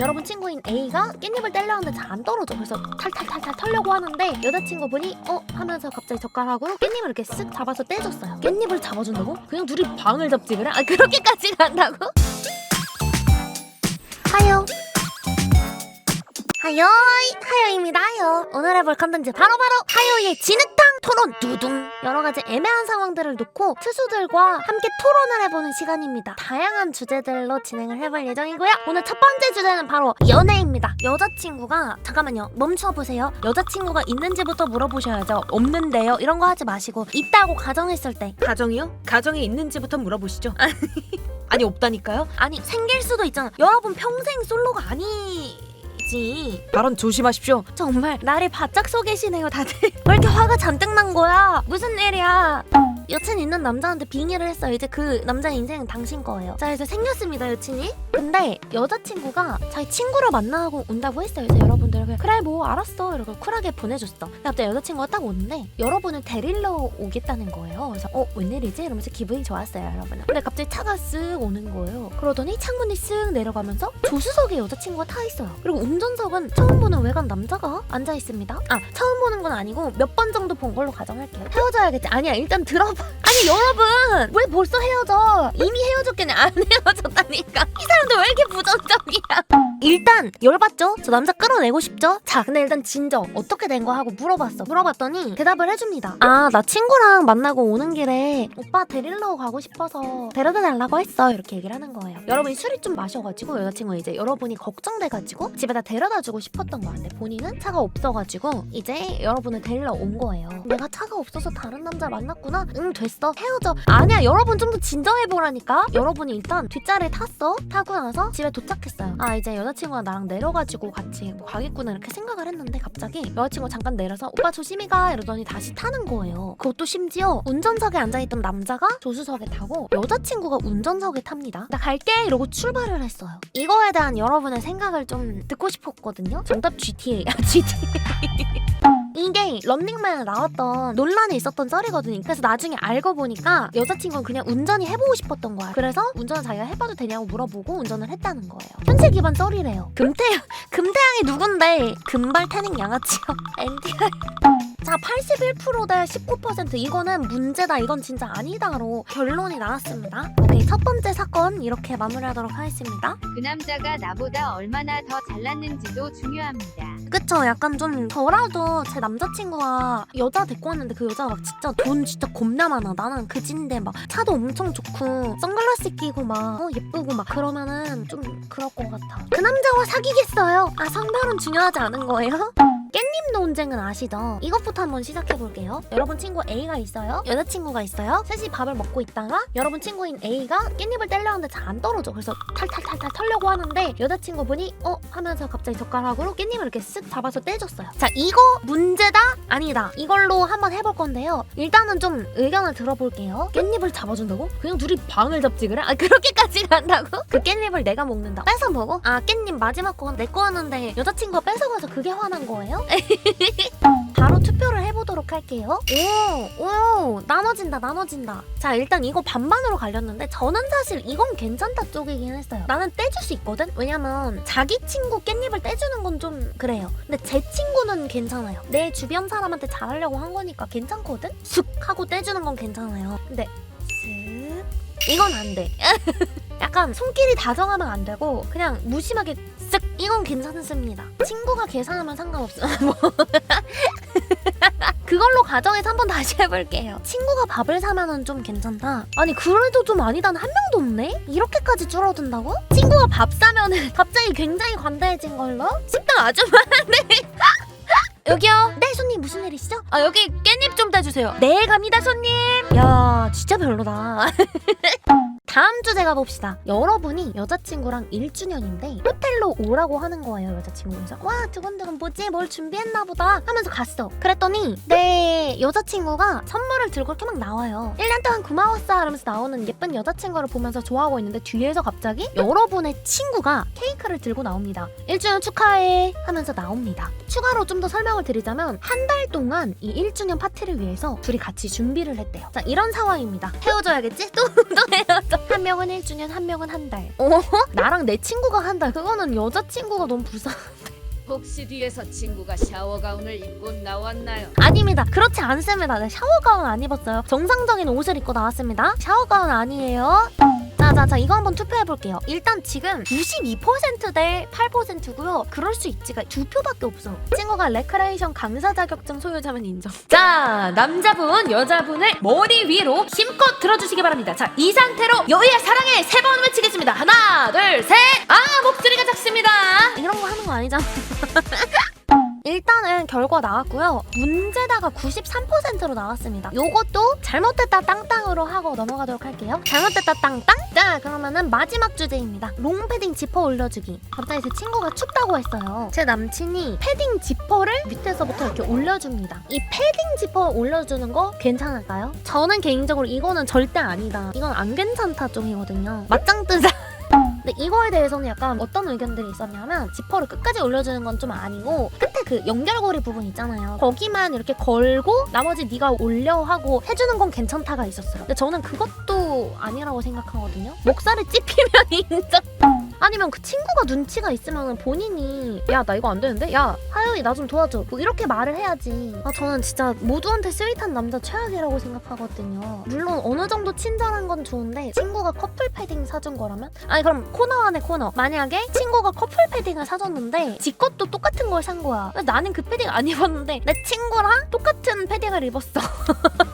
여러분 친구인 A가 깻잎을 떼려는데 잘 안 떨어져. 그래서 탈탈탈탈 털려고 하는데 여자친구분이 어 하면서 갑자기 젓가락으로 깻잎을 이렇게 쓱 잡아서 떼줬어요. 깻잎을 잡아준다고? 그냥 둘이 방을 잡지 그래? 아 그렇게까지 간다고? 하요. 하요이 하요입니다 하요 오늘 해볼 컨텐츠 바로바로 하요이의 진흙탕 토론 두둥 여러 가지 애매한 상황들을 놓고 투수들과 함께 토론을 해보는 시간입니다. 다양한 주제들로 진행을 해볼 예정이고요. 오늘 첫 번째 주제는 바로 연애입니다. 여자친구가 잠깐만요 멈춰보세요. 여자친구가 있는지부터 물어보셔야죠. 없는데요. 이런 거 하지 마시고 있다고 가정했을 때. 가정이요? 가정에 있는지부터 물어보시죠. 아니 없다니까요? 아니 생길 수도 있잖아. 여러분 평생 솔로가 아니 지. 발언 조심하십시오. 정말 나를 바짝 속이시네요 다들. 왜 이렇게 화가 잔뜩 난 거야? 무슨 일이야? 여친 있는 남자한테 빙의를 했어요 이제 그 남자의 인생은 당신 거예요. 자 이제 생겼습니다 여친이. 근데 여자친구가 자기 친구를 만나고 온다고 했어요 그래서 여러분 들 그래, 그래 뭐 알았어. 이러고 쿨하게 보내줬어. 갑자기 여자친구가 딱 오는데 여러분을 데리러 오겠다는 거예요. 그래서 어 웬일이지? 이러면서 기분이 좋았어요 여러분은. 근데 갑자기 차가 쓱 오는 거예요. 그러더니 창문이 쓱 내려가면서 조수석에 여자친구가 타 있어요. 그리고 운전석은 처음 보는 외간 남자가 앉아 있습니다. 아 처음 보는 건 아니고 몇 번 정도 본 걸로 가정할게요. 헤어져야겠지. 아니야 일단 들어봐. 아니 여러분! 왜 벌써 헤어져? 이미 헤어졌겠네. 안 헤어졌다니까. 이 사람들 왜 이렇게 부정적이야? 일단 열받죠? 저 남자 끌어내고 싶죠? 자 근데 일단 진정 어떻게 된 거 하고 물어봤어. 물어봤더니 대답을 해줍니다. 아 나 친구랑 만나고 오는 길에 오빠 데리러 가고 싶어서 데려다 달라고 했어. 이렇게 얘기를 하는 거예요. 여러분이 술이 좀 마셔가지고 여자친구 이제 여러분이 걱정돼가지고 집에다 데려다 주고 싶었던 거야 근데 본인은 차가 없어가지고 이제 여러분을 데리러 온 거예요. 내가 차가 없어서 다른 남자 만났구나? 응 됐어. 헤어져. 아니야 여러분 좀 더 진정해보라니까. 여러분이 일단 뒷자리에 탔어. 타고 나서 집에 도착했어요. 아 이제 여자친구가 나랑 내려가지고 같이 뭐 가 겠구나 이렇게 생각을 했는데 갑자기 여자친구가 잠깐 내려서 오빠 조심히 가. 이러더니 다시 타는 거예요. 그것도 심지어 운전석에 앉아있던 남자가 조수석에 타고 여자친구가 운전석에 탑니다 나 갈게. 이러고 출발을 했어요. 이거에 대한 여러분의 생각을 좀 듣고 싶었거든요. 정답 GTA 아 GTA 이게 런닝맨에 나왔던 논란이 있었던 썰이거든요. 그래서 나중에 알고 보니까 여자친구는 그냥 운전이 해보고 싶었던 거야. 그래서 운전을 자기가 해봐도 되냐고 물어보고 운전을 했다는 거예요. 현실 기반 썰이래요. 금태양, 금태양이 누군데? 금발 태닝 양아치요. NTR. 자, 81%대 19% 이거는 문제다. 이건 진짜 아니다로 결론이 나왔습니다. 오케이, 첫 번째 사건 이렇게 마무리하도록 하겠습니다. 그 남자가 나보다 얼마나 더 잘났는지도 중요합니다. 그쵸? 약간 좀 저라도 제 남자친구가 여자 데리고 왔는데 그 여자가 막 진짜 돈 진짜 겁나 많아. 나는 그진데 막 차도 엄청 좋고 선글라스 끼고 막 어, 예쁘고 막 그러면은 좀 그럴 것 같아. 그 남자와 사귀겠어요? 아 성별은 중요하지 않은 거예요? 깻잎 논쟁은 아시죠? 이것부터 한번 시작해 볼게요. 여러분 친구 A가 있어요. 여자친구가 있어요. 셋이 밥을 먹고 있다가 여러분 친구인 A가 깻잎을 떼려는데 잘 안 떨어져. 그래서 탈탈탈탈 털려고 하는데 여자친구분이 어 하면서 갑자기 젓가락으로 깻잎을 이렇게 쓱 잡아서 떼줬어요. 자 이거 문제다 아니다 이걸로 한번 해볼 건데요. 일단은 좀 의견을 들어볼게요. 깻잎을 잡아준다고? 그냥 둘이 방을 잡지 그래? 아 그렇게까지 간다고? 그 깻잎을 내가 먹는다. 뺏어 먹어? 아 깻잎 마지막 건내 거였는데 여자친구가 뺏어가서 그게 화난 거예요? 바로 투표를 해보도록 할게요. 오, 오, 나눠진다, 나눠진다. 자, 일단 이거 반반으로 갈렸는데 저는 사실 이건 괜찮다 쪽이긴 했어요. 나는 떼줄 수 있거든? 왜냐면 자기 친구 깻잎을 떼주는 건 좀 그래요. 근데 제 친구는 괜찮아요. 내 주변 사람한테 잘하려고 한 거니까 괜찮거든? 쑥 하고 떼주는 건 괜찮아요. 근데 쓱 이건 안 돼. 약간 손길이 다정하면 안 되고 그냥 무심하게 쓱 이건 괜찮습니다. 친구가 계산하면 상관없어. 뭐. 그걸로 가정해서 한번 다시 해볼게요. 친구가 밥을 사면은 좀 괜찮다. 아니 그래도 좀 아니다는 한 명도 없네? 이렇게까지 줄어든다고? 친구가 밥 사면은 갑자기 굉장히 관대해진 걸로? 식당 아줌마네. 여기요. 네 손님 무슨 일이시죠? 아 여기 깻잎 좀 떼주세요. 네 갑니다 손님. 야 진짜 별로다. 다음 주제 가봅시다. 여러분이 여자친구랑 1주년인데 호텔로 오라고 하는 거예요 여자친구에서. 와 두근두근 뭐지 뭘 준비했나 보다 하면서 갔어. 그랬더니 내 여자친구가 선물을 들고 이렇게 막 나와요. 1년 동안 고마웠어 하면서 나오는 예쁜 여자친구를 보면서 좋아하고 있는데 뒤에서 갑자기 여러분의 친구가 케이크를 들고 나옵니다. 1주년 축하해 하면서 나옵니다. 추가로 좀 더 설명을 드리자면 한 달 동안 이 1주년 파티를 위해서 둘이 같이 준비를 했대요. 자 이런 상황입니다. 헤어져야겠지? 또, 또 헤어져. 한 명은 1주년, 한 명은 한 달. 어? 나랑 내 친구가 한 달. 그거는 여자친구가 너무 불쌍. 혹시 뒤에서 친구가 샤워 가운을 입고 나왔나요? 아닙니다. 그렇지 않습니다. 네, 샤워 가운 안 입었어요. 정상적인 옷을 입고 나왔습니다. 샤워 가운 아니에요. 자, 자, 자, 이거 한번 투표해 볼게요. 일단 지금 92%대 8%고요. 그럴 수 있지가 두 표밖에 없어. 친구가 레크레이션 강사 자격증 소유자면 인정. 자, 남자분, 여자분을 머리 위로 힘껏 들어주시기 바랍니다. 자, 이 상태로 여의야 사랑해 세 번 외치겠습니다. 하나, 둘, 셋. 아, 목소리가 작습니다. 이런 거 하는 거 아니잖아. 결과 나왔고요. 문제다가 93%로 나왔습니다. 요것도 잘못됐다 땅땅으로 하고 넘어가도록 할게요. 잘못됐다 땅땅? 자, 그러면은 마지막 주제입니다. 롱패딩 지퍼 올려주기. 갑자기 제 친구가 춥다고 했어요. 제 남친이 패딩 지퍼를 밑에서부터 이렇게 올려줍니다. 이 패딩 지퍼 올려주는 거 괜찮을까요? 저는 개인적으로 이거는 절대 아니다. 이건 안 괜찮다 쪽이거든요. 맞짱 뜨자. 근데 이거에 대해서는 약간 어떤 의견들이 있었냐면 지퍼를 끝까지 올려주는 건 좀 아니고 끝에 그 연결고리 부분 있잖아요. 거기만 이렇게 걸고 나머지 네가 올려 하고 해주는 건 괜찮다가 있었어요. 근데 저는 그것도 아니라고 생각하거든요. 목살을 찝히면 인정. 아니면 그 친구가 눈치가 있으면 본인이 야 나 이거 안 되는데? 야 하영이 나 좀 도와줘. 뭐 이렇게 말을 해야지. 아 저는 진짜 모두한테 스윗한 남자 최악이라고 생각하거든요. 물론 어느 정도 친절한 건 좋은데 친구가 커플 패딩 사준 거라면? 아니 그럼 코너 안에 코너. 만약에 친구가 커플 패딩을 사줬는데 지 것도 똑같은 걸 산 거야. 나는 그 패딩 안 입었는데 내 친구랑 똑같은 패딩을 입었어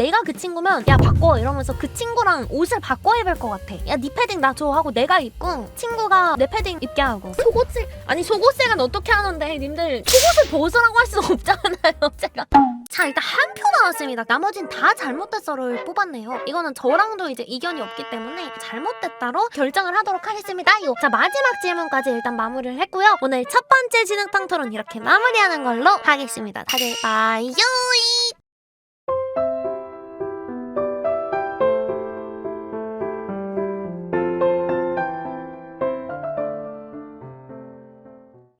내가 그 친구면 야 바꿔! 이러면서 그 친구랑 옷을 바꿔 입을 것 같아. 야 네 패딩 나 줘 하고 내가 입고 친구가 내 패딩 입게 하고. 속옷을 아니 속옷색은 어떻게 하는데 님들 속옷을 벗으라고 할 수가 없잖아요 제가. 자 일단 한 표 나왔습니다. 나머진 다 잘못됐어를 뽑았네요. 이거는 저랑도 이제 이견이 없기 때문에 잘못됐다로 결정을 하도록 하겠습니다 요. 자 마지막 질문까지 일단 마무리를 했고요. 오늘 첫 번째 진흙탕 토론 이렇게 마무리하는 걸로 하겠습니다. 다들 바이오이